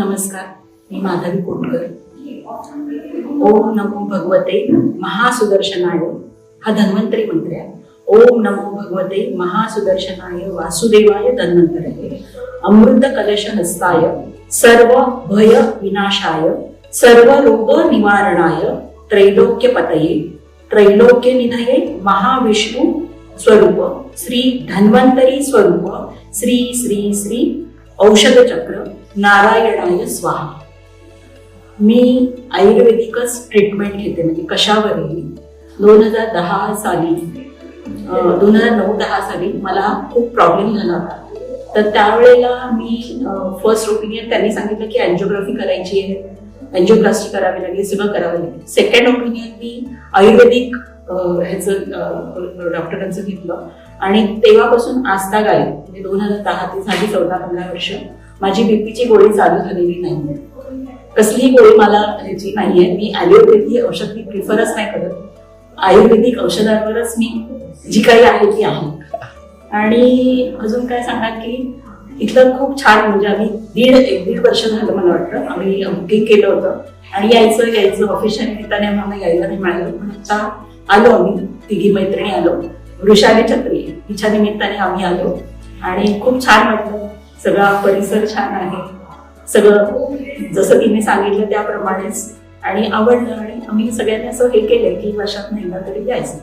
नमस्कार, मी माधवी कोटकर. ओम नमो भगवते महासुदर्शनाय. हा धन्वंतरी मंत्र आहे. ओम नमो भगवते महासुदर्शनाय. वासुदेवाय धन्वंतरे अमृत कलश हस्ताय. सर्व भय विनाशाय. सर्व रोग निवारणाय. त्रैलोक्य पतये त्रैलोक्य निधये महाविष्णू स्वरूप. श्री धन्वंतरी स्वरूप. श्री श्री श्री औषध चक्र नारायणाय स्वाहा मी आयुर्वेदिकच ट्रीटमेंट घेते म्हणजे कशावरही. दोन हजार दहा साली दोन हजार नऊ दहा साली मला खूप प्रॉब्लेम झाला होता. तर त्यावेळेला मी फर्स्ट ओपिनियन त्यांनी सांगितलं की अँजिओग्राफी करायची आहे. अँजिओप्लास्टी करावी लागेल सगळं करावं लागेल. सेकंड ओपिनियन मी आयुर्वेदिक ह्याचं डॉक्टरांचं घेतलं. आणि तेव्हापासून आस्था आले म्हणजे दोन हजार दहा ते झाली चौदा पंधरा वर्ष. माझी बीपीची गोळी चालू झालेली नाही. कसलीही गोळी मला ह्याची नाही आहे मी ॲलोपॅथी औषध मी प्रिफरच नाही करत. आयुर्वेदिक औषधांवरच मी जी काही आहे ती आहे. आणि अजून काय सांगा की इथलं खूप छान म्हणजे आम्ही दीड एक दीड वर्ष झालं मला वाटतं. आम्ही बुकिंग केलं होतं. आणि यायचं यायचं. ऑफिशियल निमित्ताने आम्हाला यायला नाही मिळालं. पण आता आलो आम्ही. तिघी मैत्रिणी आलो. वृषाली छत्री. हिच्या निमित्ताने आम्ही आलो. आणि खूप छान वाटलं. सगळा परिसर छान आहे. सगळं जसं तिने सांगितलं त्याप्रमाणेच. आणि आवडलं आणि आम्ही सगळ्यांनी असं हे केलंय की वर्षात एकदा तरी जायचं